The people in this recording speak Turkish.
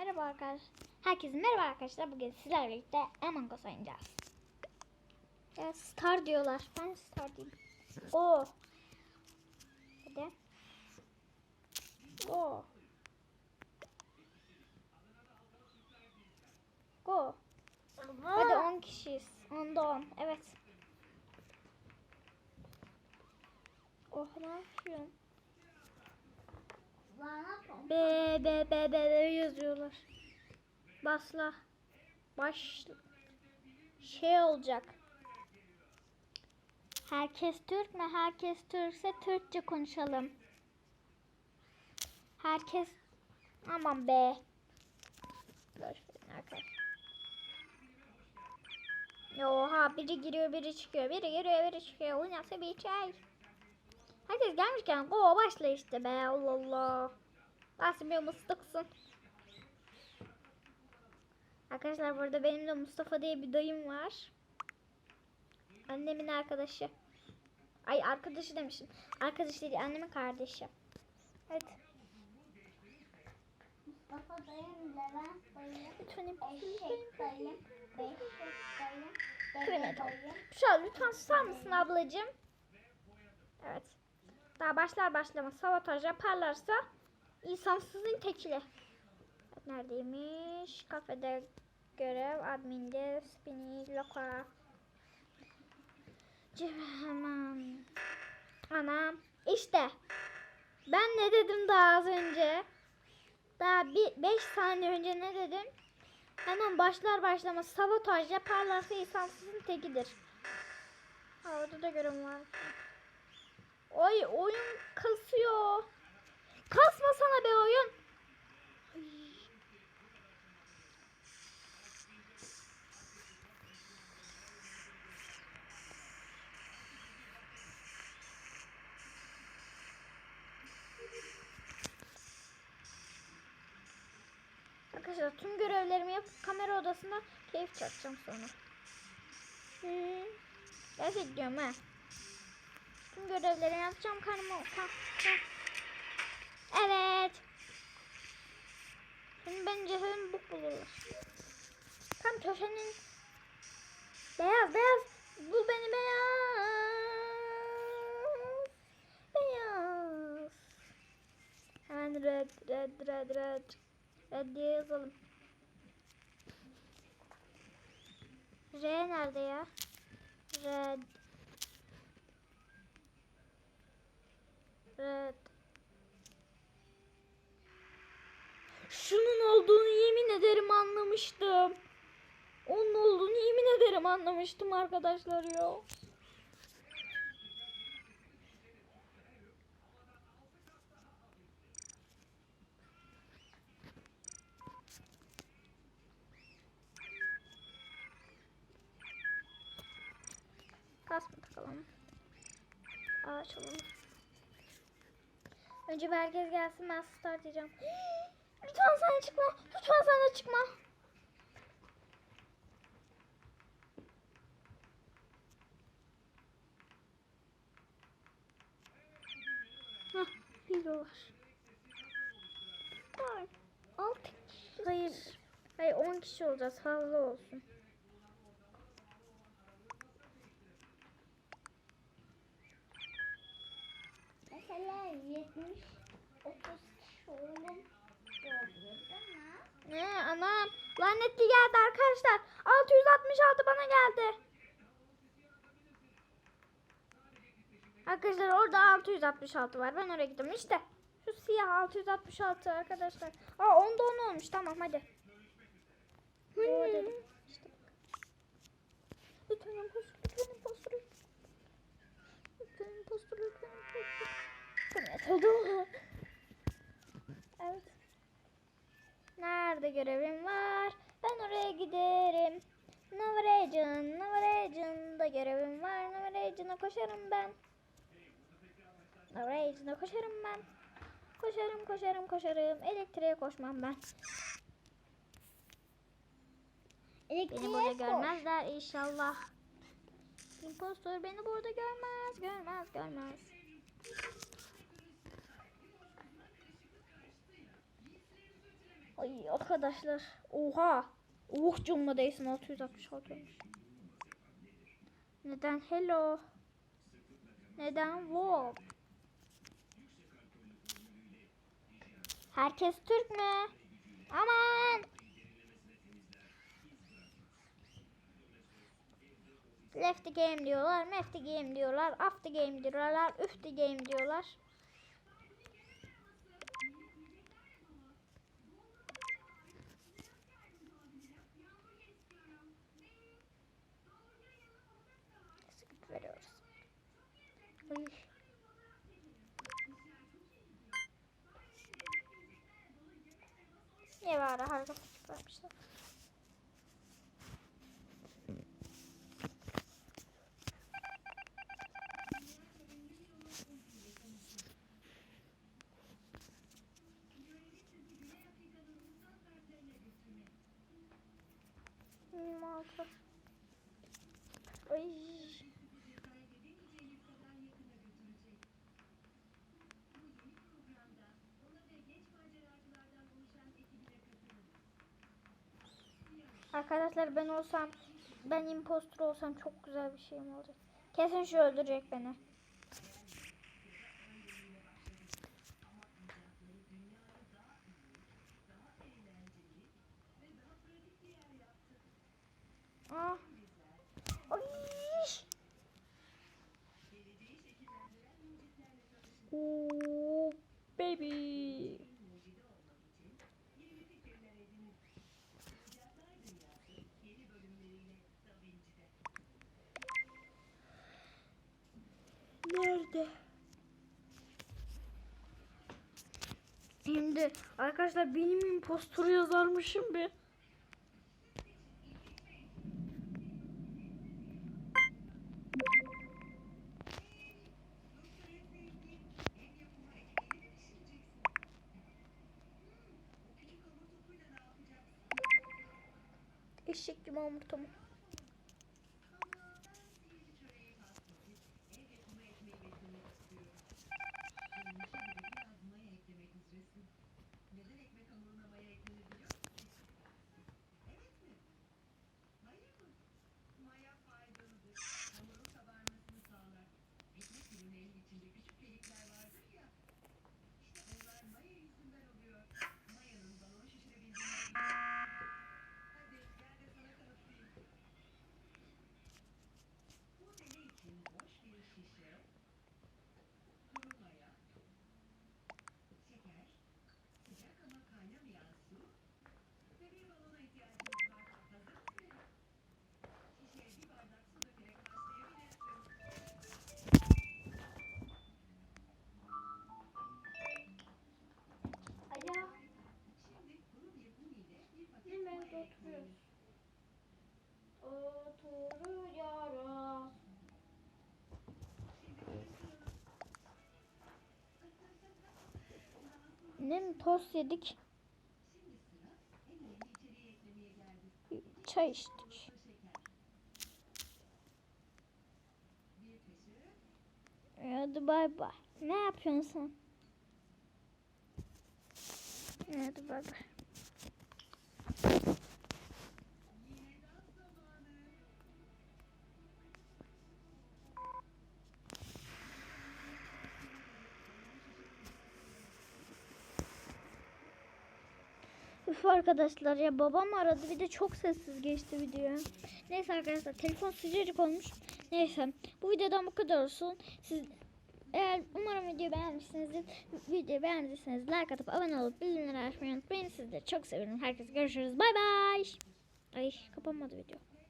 Merhaba arkadaşlar. Herkese merhaba arkadaşlar. Bugün sizlerle birlikte Among Us oynayacağız. Ya Star diyorlar. Ben Star diyeyim. O. Hadi. Go. Go. Hadi 10 kişiyiz. 10'da 10. Evet. Oh ne yapıyorsun? B B B B B yazıyorlar. Basla. Baş şey olacak. Herkes Türk mü? Herkes Türkse Türkçe konuşalım. Herkes aman be. Verin arkadaşlar. Oha biri giriyor biri çıkıyor. Biri giriyor biri çıkıyor. Bu nasıl bir şey? Herkes gelmişken go başla işte be Allah Allah. Nasıl bir mıstıksın. Arkadaşlar burada benim de Mustafa diye bir dayım var. Annemin arkadaşı. Ay arkadaşı demişim. Arkadaş değil annemin kardeşi. Evet. Mustafa dayım, Levent dayım, eşek dayım, beşik dayım, dede dayım. Lütfen susar mısın ablacığım? Evet. Daha başlar başlamaz sabotaj yaparlarsa insansızın tekili. Neredeymiş? Kafede görev, adminde, spini, loka. Hemen. Anam. İşte. Ben ne dedim daha az önce? Daha bir 5 saniye önce ne dedim? Hemen başlar başlamaz sabotaj yaparlarsa insansızın tekidir. Ha, orada da görev var. Oy oyun kasıyor. Kasmasana be oyun. Ay. Arkadaşlar tüm görevlerimi yapıp kamera odasında keyif çakacağım sonra. Hı. Gerçek diyorum ha. Tüm görevlerimi yapacağım karnıma. Ha. Evet. Şimdi ben cesedimi buk bulurlar. Tam köşenin beyaz beyaz. Bul beni beyaz. Beyaz. Hemen red red red red. Red diye yazalım. R nerede ya? Red. Red Şunun olduğunu yemin ederim anlamıştım. Onun olduğunu yemin ederim anlamıştım arkadaşlar ya. Kas mı takalım? Ağaç alalım. Önce herkes gelsin ben start edeceğim. Lütfen sen çıkma. Lütfen sen de çıkma. Hah, var. Ay, altı kişi. Hayır. Hayır 10 kişi olacağız. Fazla olsun. Mesela 70, 30 kişi ama Ne anam. Lanetli geldi arkadaşlar. 666 bana geldi. Arkadaşlar orada 666 var. Ben oraya gittim. İşte şu siyah 666 arkadaşlar. Aa onda 10 olmuş. Tamam hadi. Oo dedim. İşte bak. Lütfen impostor, lütfen impostor. Lütfen impostor, lütfen impostor. Evet. Nerede görevim var? Ben oraya giderim. Nova Region, Nova Region'da görevim var. Nova Region'a koşarım ben. Nova Region'a koşarım ben. Koşarım, koşarım, koşarım. Elektriğe koşmam ben. Beni burada görmezler inşallah. Impostor beni burada görmez, görmez, görmez. Ay arkadaşlar. Oha. Uh canıma değsin 666 olmuş. Neden hello? Neden wow? Herkes Türk mü? Aman! Left the game diyorlar, left the game diyorlar, the game diyorlar, üf the game diyorlar. Ne var harika küçük vermişler. Hmm, altı. Ay. Arkadaşlar ben olsam ben impostor olsam çok güzel bir şeyim olacak. Kesin şu öldürecek beni. Ah. Ay. Oh, baby. Nerede? Şimdi arkadaşlar benim impostor yazarmışım bir. Eşek gibi omurtamı. Alo. Ne mi tost yedik? Çay içtik. Hadi bay bay. Ne yapıyorsun sen? Hadi bay bay. Üf arkadaşlar ya babam aradı bir de çok sessiz geçti video. Neyse arkadaşlar telefon sıcacık olmuş. Neyse bu videodan bu kadar olsun. Siz eğer umarım videoyu beğenmişsinizdir. Videoyu beğendiyseniz like atıp abone olup bildirimleri açmayı unutmayın. Sizleri çok seviyorum. Herkese görüşürüz. Bay bay. Ay kapanmadı video.